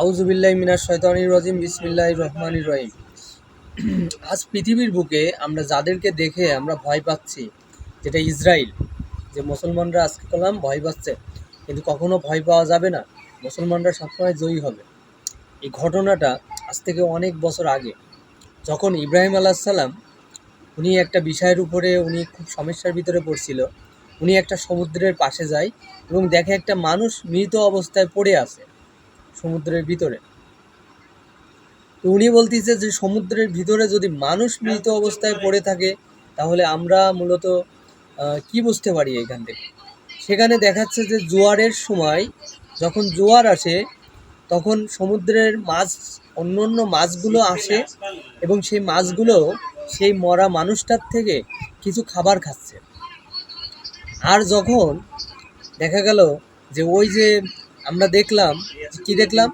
আউজুবিল্লাহ মিনার শয়তানির রাজিম বিসমিল্লাহ রহমানির রহিম। আজ পৃথিবীর বুকে আমরা যাদেরকে দেখে আমরা ভয় পাচ্ছি, যেটা ইসরায়েল যে মুসলমানরা আজকে করলাম ভয় পাচ্ছে। কিন্তু কখনো ভয় পাওয়া যাবে না। মুসলমানরা সবসময় জয়ী হবে। এই ঘটনাটা আজ থেকে অনেক বছর আগে। যখন ইব্রাহিম আলাহিসাল্লাম উনি একটা বিষয়ের উপরে, উনি খুব সমস্যার ভিতরে পড়ছিল। উনি একটা সমুদ্রের পাশে যায় এবং দেখে একটা মানুষ মৃত অবস্থায় পড়ে আছে। সমুদ্রের ভিতরে। তো উনি বলতেছে যে, সমুদ্রের ভিতরে যদি মানুষ মৃত অবস্থায় পড়ে থাকে, তাহলে আমরা মূলত কি বুঝতে পারি এখান থেকে? সেখানে দেখাচ্ছে যে, জোয়ারের সময় যখন জোয়ার আসে, তখন সমুদ্রের মাছ অন্য অন্য মাছগুলো আসে এবং সেই মাছগুলো সেই মরা মানুষটার থেকে কিছু খাবার খাচ্ছে। আর যখন দেখা গেল যে, ওই যে আমরা দেখলাম, কি দেখলাম?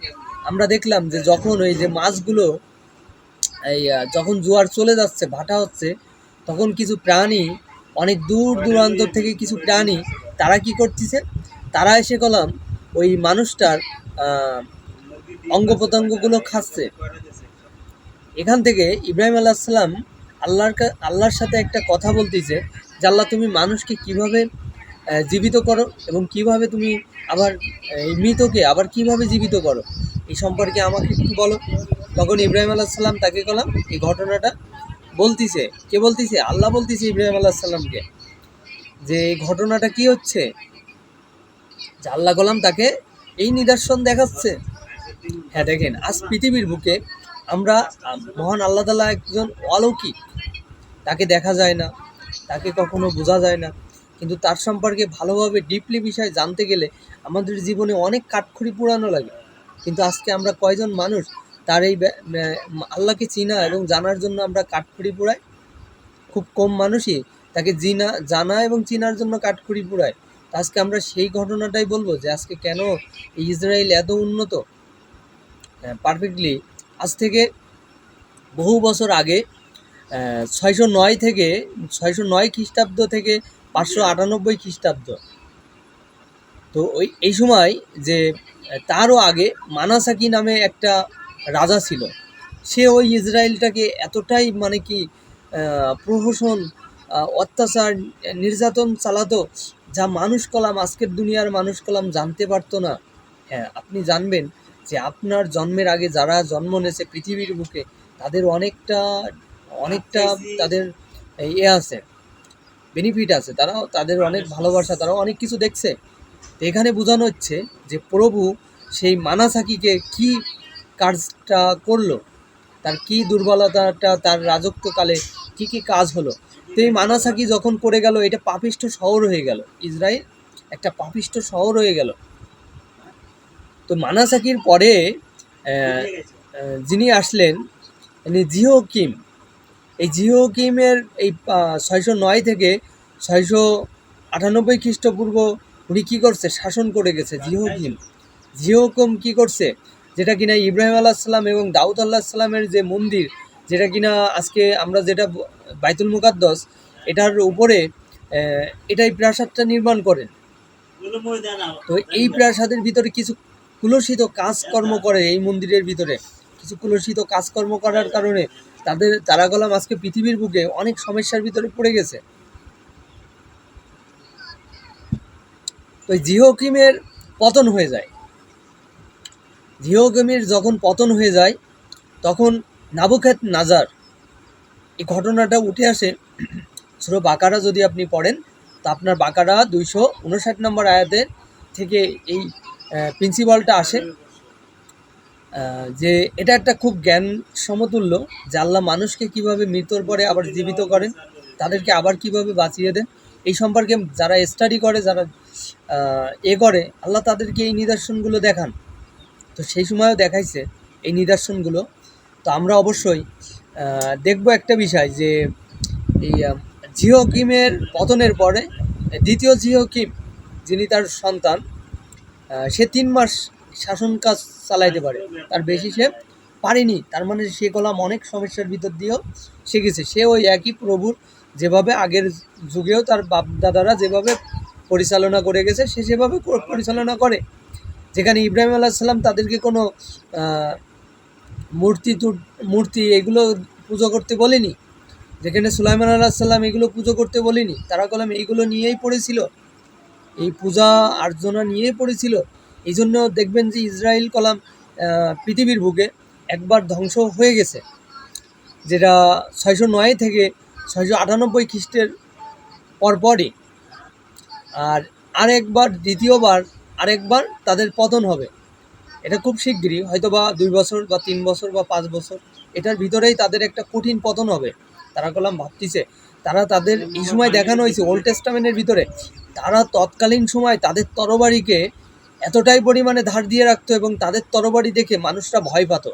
আমরা দেখলাম যে যখন ওই যে মাছগুলো, এই যখন জোয়ার চলে যাচ্ছে, ভাটা হচ্ছে, তখন কিছু প্রাণী, অনেক দূর দূরান্ত থেকে কিছু প্রাণী, তারা কি করতেছে? তারা এসে গেলাম, ওই মানুষটার অঙ্গ প্রত্যঙ্গগুলো খাচ্ছে। এখান থেকে ইব্রাহিম আলাহিসাল্লাম আল্লাহর আল্লাহর সাথে একটা কথা বলতেছে যে, আল্লাহ তুমি মানুষকে কীভাবে জীবিত করো এবং কীভাবে তুমি আবার এই মৃতকে আবার কীভাবে জীবিত করো এই সম্পর্কে আমাকে একটু বলো। তখন ইব্রাহিম আলাহিসাল্লাম তাকে কলাম এই ঘটনাটা বলতিছে। কে বলতিছে? আল্লাহ বলতিছে ইব্রাহিম আলাহিসাল্লামকে যে এই ঘটনাটা কি হচ্ছে? যে আল্লাহ গোলাম তাকে এই নিদর্শন দেখাচ্ছে। হ্যাঁ দেখেন আজ পৃথিবীর বুকে আমরা আম, মহান আল্লাহ তালা একজন অলৌকিক। তাকে দেখা যায় না তাকে কখনো বোঝা যায় না। কিন্তু তার সম্পর্কে ভালোভাবে ডিপলি বিষয় জানতে গেলে আমাদের জীবনে অনেক কাঠখড়ি পুরানো লাগে। কিন্তু আজকে আমরা কয়জন মানুষ তার এই আল্লাহকে চিনা এবং জানার জন্য আমরা কাঠখড়ি পুরাই? খুব কম মানুষই তাকে জিনা জানা এবং চিনার জন্য কাঠখড়ি পুরায়। তো আজকে আমরা সেই ঘটনাটাই বলব যে আজকে কেন ইসরায়েল এত উন্নত? পারফেক্টলি আজ থেকে বহু বছর আগে ছয়শো নয় থেকে, ছয়শো নয় খ্রিস্টাব্দ থেকে পাঁচশো আটানব্বই খ্রিস্টাব্দ। তো ওই এই সময় যে তারও আগে মানাসাকি নামে একটা রাজা ছিল। সে ওই ইসরায়েলটাকে এতটাই মানে কি প্রহসন অত্যাচার নির্যাতন চালাতো যা মানুষ কলাম আজকের দুনিয়ার মানুষ কলাম জানতে পারতো না। হ্যাঁ আপনি জানবেন যে আপনার জন্মের আগে যারা জন্ম নিয়েছে পৃথিবীর বুকে তাদের অনেকটা অনেকটা তাদের ইয়ে আছে। বেনিফিট আছে। তারাও তাদের অনেক ভালোবাসা তারাও অনেক কিছু দেখছে। তো এখানে বোঝানো হচ্ছে যে প্রভু সেই মানাসাকিকে কি কাজটা করল তার কি দুর্বলতাটা তার রাজত্বকালে কি কি কাজ হলো। তো এই মানাসাকি যখন করে গেল এটা পাপিষ্ঠ শহর হয়ে গেল। ইসরায়েল একটা পাপিষ্ঠ শহর হয়ে গেল। তো মানাসাকির পরে যিনি আসলেন ইনি জিও কিম এই জিও কিমের এই ছয়শো নয় থেকে ছয়শো আটানব্বই খ্রিস্টপূর্ব উনি কী করছে, শাসন করে গেছে জিও কিম। জিও কিম কী করছে? যেটা কিনা ইব্রাহিম আল্লাহ সাল্লাম এবং দাউদ আল্লাহ সাল্লামের যে মন্দির, যেটা কিনা আজকে আমরা যেটা বাইতুল মুকাদ্দস, এটার উপরে এটাই প্রাসাদটা নির্মাণ করেন। তো এই প্রাসাদের ভিতরে কিছু কুলসিত কাজকর্ম করে এই মন্দিরের ভিতরে। কিছু কুলসিত কাজকর্ম করার কারণে তাদের তারা গলাম আজকে পৃথিবীর বুকে অনেক সমস্যার ভিতরে পড়ে গেছে। তো জিহোকিমের পতন হয়ে যায়। জিহোকিমের যখন পতন হয়ে যায়, তখন নাবুখাত নাজার এই ঘটনাটা উঠে আসে। ছোটো বাকারা যদি আপনি পড়েন, তা আপনার বাকারা দুইশো উনষাট নম্বর আয়াতের থেকে এই প্রিন্সিপালটা আসে। যে এটা একটা খুব জ্ঞান সমতুল্য যে আল্লাহ মানুষকে কীভাবে মৃত্যুর পরে আবার জীবিত করেন তাদেরকে আবার কীভাবে বাঁচিয়ে দেন এই সম্পর্কে যারা স্টাডি করে যারা এ করে আল্লাহ তাদেরকে এই নিদর্শনগুলো দেখান। তো সেই সময়ও দেখাইছে এই নিদর্শনগুলো। তো আমরা অবশ্যই দেখব একটা বিষয় যে এই আহ, জিও কিমের পতনের পরে দ্বিতীয় জিও কিম যিনি তার সন্তান সে তিন মাস শাসন কাজ চালাইতে পারে। তার বেশি সে পারেনি। তার মানে সে কলাম অনেক সমস্যার ভিতর দিয়েও শিখেছে সে ওই একই প্রভুর যেভাবে আগের যুগেও তার বাপ দাদারা যেভাবে পরিচালনা করে গেছে, সে সেভাবে পরিচালনা করে। যেখানে ইব্রাহিম আলাইসাল্লাম তাদেরকে কোনো মূর্তি মূর্তি এগুলো পুজো করতে বলেনি। যেখানে সুলাইমান আলাহিসাল্লাম এগুলো পুজো করতে বলেনি, তারা কলাম এইগুলো নিয়েই পড়েছিল। এই পূজা আর্চনা নিয়েই পড়েছিল। এই জন্য দেখবেন যে ইসরায়েল কলাম পৃথিবীর বুকে একবার ধ্বংস হয়ে গেছে। যেটা ছয়শো নয় থেকে ছয়শো আটানব্বই খ্রিস্টের পরপরই। আর আরেকবার, দ্বিতীয়বার, আরেকবার তাদের পতন হবে। এটা খুব শিগগিরই হয়তো বা দুই বছর বা তিন বছর বা পাঁচ বছর। এটার ভিতরেই তাদের একটা কঠিন পতন হবে। তারা কলাম ভাবতিছে, তারা তাদের এই সময় দেখানো হয়েছে, ওল্ড টেস্টামেন্টের ভিতরে। তারা তৎকালীন সময় তাদের তরবারিকে এতটাই পরিমাণে ধার দিয়ে রাখতো এবং তাদের তরবারি দেখে মানুষরা ভয় পাত।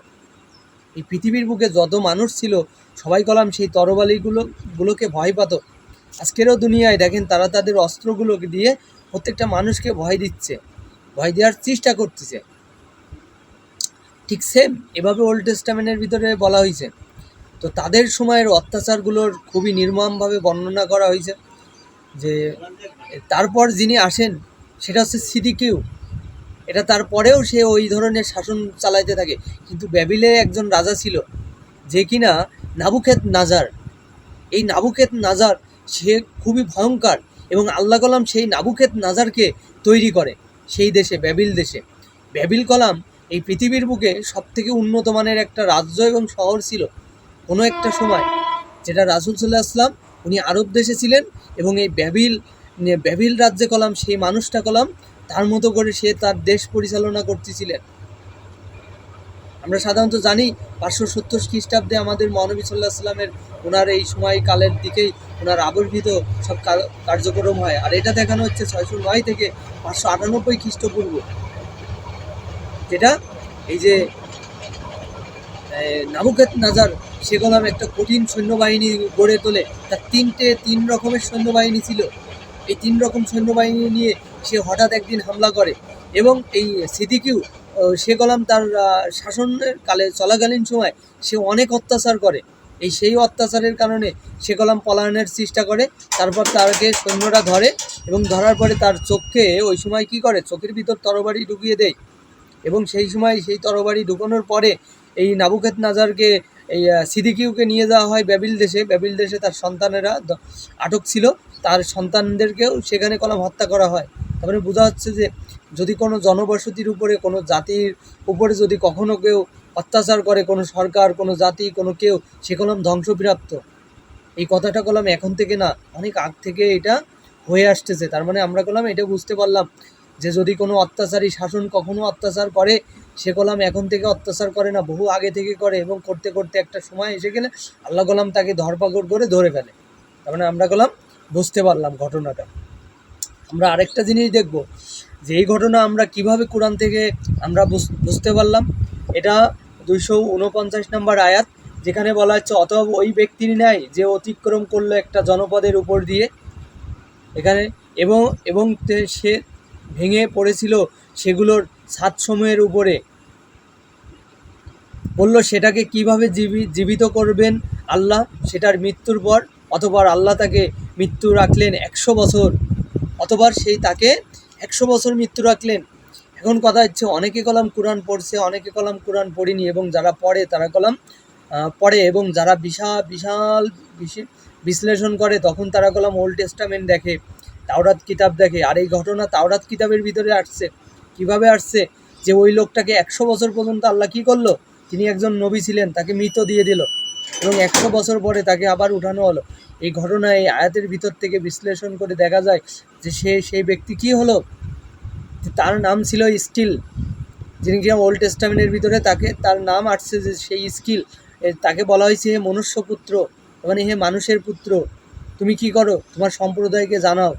এই পৃথিবীর বুকে যত মানুষ ছিল, সবাই কলাম সেই তরবারিগুলো, গুলোকে ভয় পাত। আজকেরও দুনিয়ায় দেখেন তারা তাদের অস্ত্রগুলোকে দিয়ে প্রত্যেকটা মানুষকে ভয় দিচ্ছে, ভয় দেওয়ার চেষ্টা করতেছে। ঠিক সেম এভাবে ওল্ড টেস্টামেন্টের ভিতরে বলা হয়েছে। তো তাদের সময়ের অত্যাচারগুলোর খুবই নির্মমভাবে বর্ণনা করা হয়েছে যে, তারপর যিনি আসেন, সেটা হচ্ছে সিদিকিউ এটা তারপরেও সে ওই ধরনের শাসন চালাইতে থাকে। কিন্তু ব্যাবিলে একজন রাজা ছিল, যে কিনা নাবুকেত নাজার। এই নাবুকেত নাজার, সে খুবই ভয়ঙ্কর এবং আল্লাহ কলাম সেই নাবুকেত নাজারকে তৈরি করে সেই দেশে, ব্যাবিল দেশে। ব্যাবিল কলাম এই পৃথিবীর বুকে সব থেকে উন্নত মানের একটা রাজ্য এবং শহর ছিল। কোনো একটা সময় যেটা রাসুল সাল্লাহ আসলাম উনি আরব দেশে ছিলেন এবং এই ব্যাবিল ব্যাবিল রাজ্যে কলাম সেই মানুষটা কলাম তার মতো করে সে তার দেশ পরিচালনা করতেছিলেন। আমরা সাধারণত জানি পাঁচশো সত্তর খ্রিস্টাব্দে আমাদের মহানবী সাল্লাহ সাল্লামের ওনার এই সময় কালের দিকেই ওনার আবির্ভূত সব কার্যক্রম হয়। আর এটা দেখানো হচ্ছে ছয়শো নয় থেকে পাঁচশো আটানব্বই খ্রিস্টপূর্ব। যেটা এই যে নাবুকেত নাজার সে একটা কঠিন সৈন্যবাহিনী গড়ে তোলে। তার তিনটে তিন রকমের সৈন্যবাহিনী ছিল। এই তিন রকম সৈন্যবাহিনী নিয়ে সে হঠাৎ একদিন হামলা করে এবং এই সিদ্দিকিউ সে কলাম তার শাসনের কালে চলাকালীন সময় সে অনেক অত্যাচার করে। এই সেই অত্যাচারের কারণে সে কলাম পলায়নের চেষ্টা করে, তারপর তাকে সৈন্যরা ধরে এবং ধরার পরে তার চোখকে ওই সময় কি করে? চোখের ভিতর তরবারি ঢুকিয়ে দেয় এবং সেই সময় সেই তরবারি ঢুকানোর পরে এই নাবুকেত নাজারকে এই সিদিকিউকে নিয়ে যাওয়া হয় ব্যাবিল দেশে। ব্যাবিল দেশে তার সন্তানেরা আটক ছিল। তার সন্তানদেরকেও সেখানে কলম হত্যা করা হয়। তারপরে বোঝা হচ্ছে যে যদি কোনো জনবসতির উপরে, কোনো জাতির উপরে যদি কখনো কেউ অত্যাচার করে, কোনো সরকার, কোনো জাতি, কোনো কেউ, সে কলম ধ্বংসপ্রাপ্ত। এই কথাটা কলম এখন থেকে না, অনেক আগ থেকে এটা হয়ে আসতেছে। তার মানে আমরা কলম এটা বুঝতে পারলাম যে যদি কোনো অত্যাচারী শাসন কখনো অত্যাচার করে সে কলাম এখন থেকে অত্যাচার করে না, বহু আগে থেকে করে এবং করতে করতে একটা সময় এসে গেলে আল্লাহ কলাম তাকে ধরপাকড় করে ধরে ফেলে। তার মানে আমরা কলাম বুঝতে পারলাম ঘটনাটা। আমরা আরেকটা জিনিস দেখব, যে এই ঘটনা আমরা কীভাবে কোরআন থেকে আমরা বুঝ- বুঝতে পারলাম। এটা দুইশো উনপঞ্চাশ নম্বর আয়াত, যেখানে বলা হচ্ছে, অতএব ওই ব্যক্তির ন্যায় যে অতিক্রম করল একটা জনপদের উপর দিয়ে, এখানে এবং এবং সে ভেঙে পড়েছিল, সেগুলোর ছাদসমূহের উপরে। বলল, সেটাকে কীভাবে জীবি, জীবিত করবেন আল্লাহ? সেটার মৃত্যুর পর অতবার আল্লাহ তাকে মৃত্যু রাখলেন একশো বছর। অতবার সেই তাকে একশো বছর মৃত্যু রাখলেন। এখন কথা হচ্ছে, অনেকে কলাম কোরআন পড়ছে, অনেকে কলাম কোরআন পড়িনি এবং যারা পড়ে তারা কলাম পড়ে এবং যারা বিশাল বিশাল বিশি- বিশ্লেষণ করে তখন তারা কলাম ওল্ড টেস্টামেন্ট দেখে তাওরাত কিতাব দেখে। আর এই ঘটনা তাওরাত কিতাবের ভিতরে আসছে। কীভাবে আসছে যে ওই লোকটাকে একশো বছর পর্যন্ত আল্লাহ কি করল? তিনি একজন নবী ছিলেন, তাকে মৃত দিয়ে দিল এবং একশো বছর পরে তাকে আবার উঠানো হলো। এই ঘটনা এই আয়াতের ভিতর থেকে বিশ্লেষণ করে দেখা যায় যে সে, সেই ব্যক্তি কি হলো? তার নাম ছিল স্টিল। যিনি কিনা ওল্ড টেস্টামেন্টের ভিতরে তাকে, তার নাম আসছে যে সেই স্কিল তাকে বলা হয়েছে হে মনুষ্য পুত্র মানে হে মানুষের পুত্র, তুমি কি করো? তোমার সম্প্রদায়কে জানাও,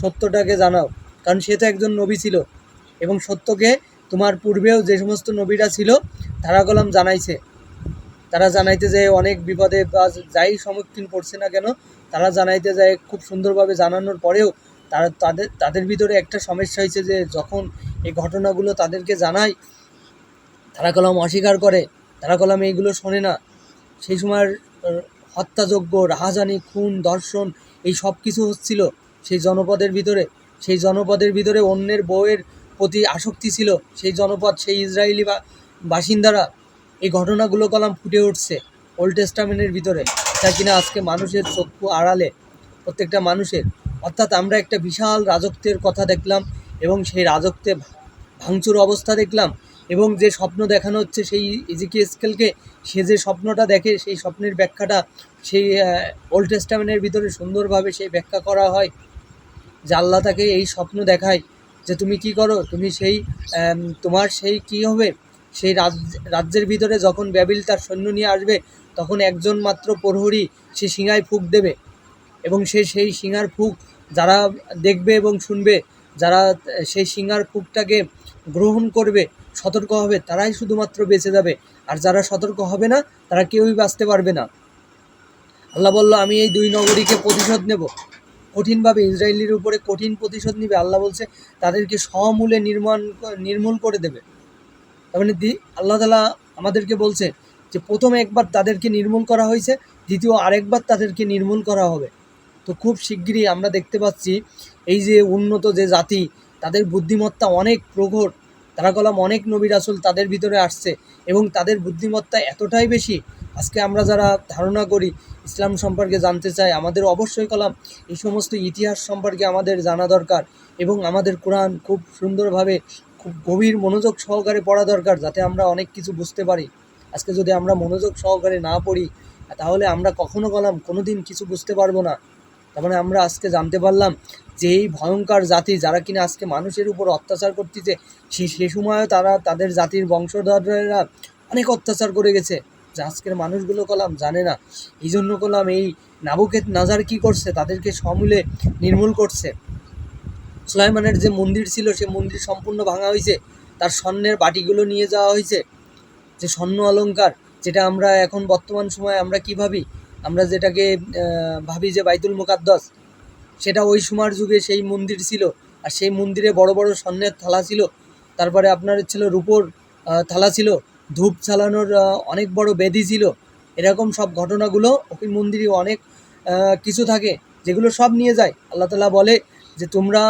সত্যটাকে জানাও। কারণ সে তো একজন নবী ছিল। এবং সত্যকে তোমার পূর্বেও যে সমস্ত নবীরা ছিল, তারা কলাম জানাইছে। তারা জানাইতে যায় অনেক বিপদে বা যাই সম্মুখীন পড়ছে না কেন, তারা জানাইতে যায় খুব সুন্দরভাবে জানানোর পরেও তারা তাদের তাদের ভিতরে একটা সমস্যা হয়েছে যে যখন এই ঘটনাগুলো তাদেরকে জানায়, তারা কলম অস্বীকার করে, তারা কলম এইগুলো শোনে না। সেই সময়ের হত্যাযজ্ঞ, রাহাজানি, খুন ধর্ষণ এই সব কিছু হচ্ছিল সেই জনপদের ভিতরে। সেই জনপদের ভিতরে অন্যের বউয়ের প্রতি আসক্তি ছিল, সেই জনপদ, সেই ইসরায়েলি বা বাসিন্দারা এই ঘটনাগুলো কলাম ফুটে উঠছে ওল্ড টেস্টামেন্টের ভিতরে। যা কিনা আজকে মানুষের চক্ষু আড়ালে প্রত্যেকটা মানুষের, অর্থাৎ আমরা একটা বিশাল রাজত্বের কথা দেখলাম এবং সেই রাজত্বে ভাঙচুর অবস্থা দেখলাম এবং যে স্বপ্ন দেখানো হচ্ছে সেই ইজিকে স্কেলকে সে যে স্বপ্নটা দেখে সেই স্বপ্নের ব্যাখ্যাটা সেই ওল্ড টেস্টামেন্টের ভিতরে সুন্দরভাবে সেই ব্যাখ্যা করা হয় যে আল্লাহ তাকে এই স্বপ্ন দেখায় যে তুমি কি করো? তুমি সেই তোমার সেই কি হবে? সেই রাজ, রাজ্যের ভিতরে যখন ব্যাবিল তার সৈন্য নিয়ে আসবে, তখন একজন মাত্র প্রহরী সে সিঙায় ফুক দেবে। এবং সে সেই সিঙার ফুক যারা দেখবে এবং শুনবে, যারা সেই সিঙার ফুকটাকে গ্রহণ করবে, সতর্ক হবে, তারাই শুধুমাত্র বেঁচে যাবে। আর যারা সতর্ক হবে না, তারা কেউই বাঁচতে পারবে না। আল্লাহ বলল, আমি এই দুই নগরীকে প্রতিশোধ নেব। কঠিনভাবে ইসরায়েলির উপরে কঠিন প্রতিশোধ নিবে, আল্লাহ বলছে, তাদেরকে সমূলে নির্মাণ নির্মূল করে দেবে। তার মানে দি, আল্লাহ তালা আমাদেরকে বলছে যে, প্রথম একবার তাদেরকে নির্মূল করা হয়েছে, দ্বিতীয় আরেকবার তাদেরকে নির্মূল করা হবে। তো খুব শিগগিরই আমরা দেখতে পাচ্ছি, এই যে উন্নত যে জাতি, তাদের বুদ্ধিমত্তা অনেক প্রখর, তারা কলাম অনেক নবী রাসুল তাদের ভিতরে আসছে, এবং তাদের বুদ্ধিমত্তা এতটাই বেশি আজকে আমরা যারা ধারণা করি, ইসলাম সম্পর্কে জানতে চাই, আমাদের অবশ্যই কলাম। এই সমস্ত ইতিহাস সম্পর্কে আমাদের জানা দরকার এবং আমাদের কোরআন খুব সুন্দরভাবে, খুব গভীর মনোযোগ সহকারে পড়া দরকার যাতে আমরা অনেক কিছু বুঝতে পারি। আজকে যদি আমরা মনোযোগ সহকারে না পড়ি, তাহলে আমরা কখনো কলাম কোনো দিন কিছু বুঝতে পারব না। তার মানে আমরা আজকে জানতে পারলাম যে এই ভয়ঙ্কর জাতি যারা কিনা আজকে মানুষের উপর অত্যাচার করতেছে, সে সে সময়ও তারা তাদের জাতির বংশধররা অনেক অত্যাচার করে গেছে। যা আজকের মানুষগুলো কলাম জানে না। এই জন্য কলাম এই নাবুকেত নাজার কি করছে? তাদেরকে সমূলে নির্মূল করছে। সুলাইমানের যে মন্দির ছিল, সে মন্দির সম্পূর্ণ ভাঙা হয়েছে। তার স্বর্ণের বাটিগুলো নিয়ে যাওয়া হয়েছে। যে স্বর্ণ অলংকার যেটা আমরা এখন বর্তমান সময়ে আমরা কি ভাবি? আমরা যেটাকে ভাবি যে বাইতুল মুকাদ্দাস, সেটা ওই সময়ের যুগে সেই মন্দির ছিল। আর সেই মন্দিরে বড় বড় স্বর্ণের থালা ছিল। তারপরে আপনার ছিল রূপোর থালা ছিল। ধূপ চালানোর অনেক বড় বেদি ছিল। এরকম সব ঘটনাগুলো ওই মন্দিরে অনেক কিছু থাকে যেগুলো সব নিয়ে যায়। আল্লাহ তালা বলে যে, তোমরা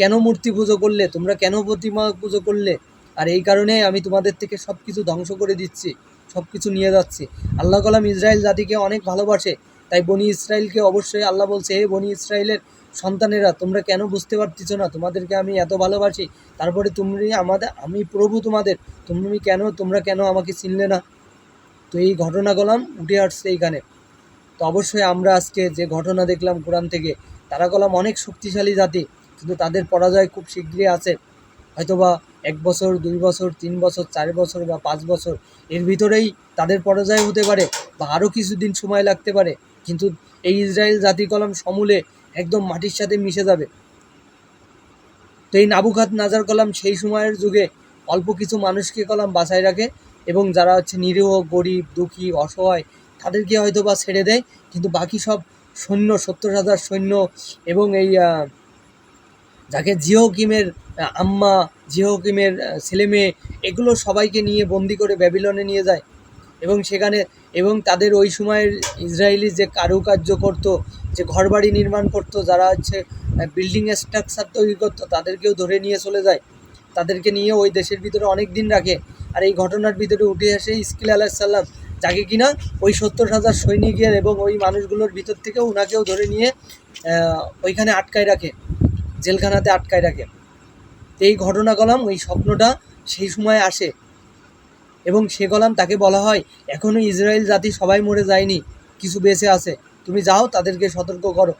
কেন মূর্তি পুজো করলে? তোমরা কেন প্রতিমা পুজো করলে? আর এই কারণে আমি তোমাদের থেকে সব কিছু ধ্বংস করে দিচ্ছি সব কিছু নিয়ে যাচ্ছি। আল্লাহ কালাম ইসরায়েল জাতিকে অনেক ভালোবাসে, তাই বনি ইসরায়েলকে অবশ্যই আল্লাহ বলছে, হে বনি ইসরায়েলের সন্তানেরা, তোমরা কেন বুঝতে পারতেছো না? তোমাদেরকে আমি এত ভালোবাসি, তারপরে তুমি আমাদের, আমি প্রভু তোমাদের, তুমি কেন, তোমরা কেন আমাকে চিনলে না? তো এই ঘটনা গলাম উঠে আসছে এইখানে। তো অবশ্যই আমরা আজকে যে ঘটনা দেখলাম কোরআন থেকে, তারা গলাম অনেক শক্তিশালী জাতি, কিন্তু তাদের পরাজয় খুব শীঘ্রই আছে। হয়তোবা এক বছর, দুই বছর, তিন বছর, চার বছর বা পাঁচ বছর, এর ভিতরেই তাদের পরাজয় হতে পারে বা আরও কিছুদিন সময় লাগতে পারে। কিন্তু এই ইসরায়েল জাতি কলম সমূলে একদম মাটির সাথে মিশে যাবে। তো এই নাবুখাত নাজার কলাম সেই সময়ের যুগে অল্প কিছু মানুষকে কলাম বাঁচায় রাখে এবং যারা হচ্ছে নিরীহ গরিব দুঃখী অসহায় তাদেরকে হয়তো বা ছেড়ে দেয় কিন্তু বাকি সব সৈন্য সত্তর হাজার সৈন্য এবং এই যাকে জিওকিমের আহ, আম্মা জিওকিমের আহ, ছেলে মেয়ে এগুলো সবাইকে নিয়ে বন্দি করে ব্যাবিলনে নিয়ে যায়। এবং সেখানে, এবং তাদের ওই সময়ের ইসরায়েলি যে কারুকার্য করতো, যে ঘরবাড়ি নির্মাণ করতো, যারা হচ্ছে বিল্ডিং স্ট্রাকচার তৈরি করতো, তাদেরকেও ধরে নিয়ে চলে যায়। তাদেরকে নিয়ে ওই দেশের ভিতরে অনেক দিন রাখে। আর এই ঘটনার ভিতরে উঠে আসে ইসকিল আলাহিসাল্লাম যাকে কিনা ওই সত্তর হাজার সৈনিকের এবং ওই মানুষগুলোর ভিতর থেকে ওনাকেও ধরে নিয়ে ওইখানে আটকায় রাখে। জেলখানাতে আটকায় রাখে। এই ঘটনা কলাম ওই স্বপ্নটা সেই সময় আসে। এবং সে কলাম তাকে বলা হয় এখনও ইসরায়েল জাতি সবাই মরে যায়নি, কিছু বেঁচে আছে, তুমি যাও, তাদেরকে সতর্ক করো।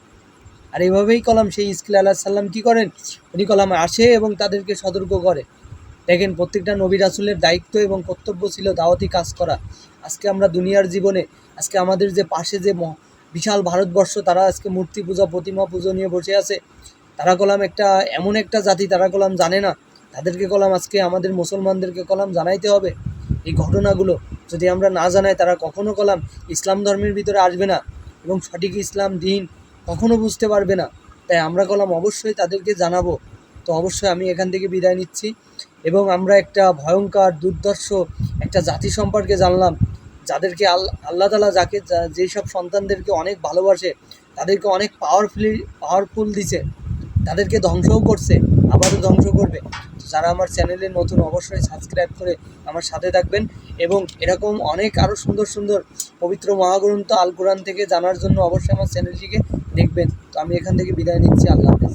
আর এইভাবেই কলাম সেই ইসকিল আল্লাহ সাল্লাম কী করেন? উনি কলাম আসে এবং তাদেরকে সতর্ক করে। দেখেন, প্রত্যেকটা নবী রাসুলের দায়িত্ব এবং কর্তব্য ছিল দাওয়াতি কাজ করা। আজকে আমরা দুনিয়ার জীবনে, আজকে আমাদের যে পাশে যে বিশাল ভারতবর্ষ, তারা আজকে মূর্তি পূজা, প্রতিমা পুজো নিয়ে বসে আছে। তারা কলাম একটা, এমন একটা জাতি, তারা কলাম জানে না। তাদেরকে কলাম আজকে আমাদের মুসলমানদেরকে কলাম জানাইতে হবে। এই ঘটনাগুলো যদি আমরা না জানাই, তারা কখনো কলাম ইসলাম ধর্মের ভিতরে আসবে না এবং সঠিক ইসলাম দিন কখনো বুঝতে পারবে না। তাই আমরা কলাম অবশ্যই তাদেরকে জানাব। তো অবশ্যই আমি এখান থেকে বিদায় নিচ্ছি এবং আমরা একটা ভয়ঙ্কর দুর্দর্শ একটা জাতি সম্পর্কে জানলাম, যাদেরকে আল, আল্লাহ তালা যাকে যেই সব সন্তানদেরকে অনেক ভালোবাসে, তাদেরকে অনেক পাওয়ারফুলি পাওয়ারফুল দিছে, তাদেরকে ধ্বংসও করছে, আবারও ধ্বংস করবে। যারা আমার চ্যানেলে নতুন অবশ্যই সাবস্ক্রাইব করে আমার সাথে থাকবেন এবং এরকম অনেক আরও সুন্দর সুন্দর পবিত্র মহাগ্রন্থ আল কোরআন থেকে জানার জন্য অবশ্যই আমার চ্যানেলটিকে দেখবেন। তো আমি এখান থেকে বিদায় নিচ্ছি। আল্লাহ হাফেজ।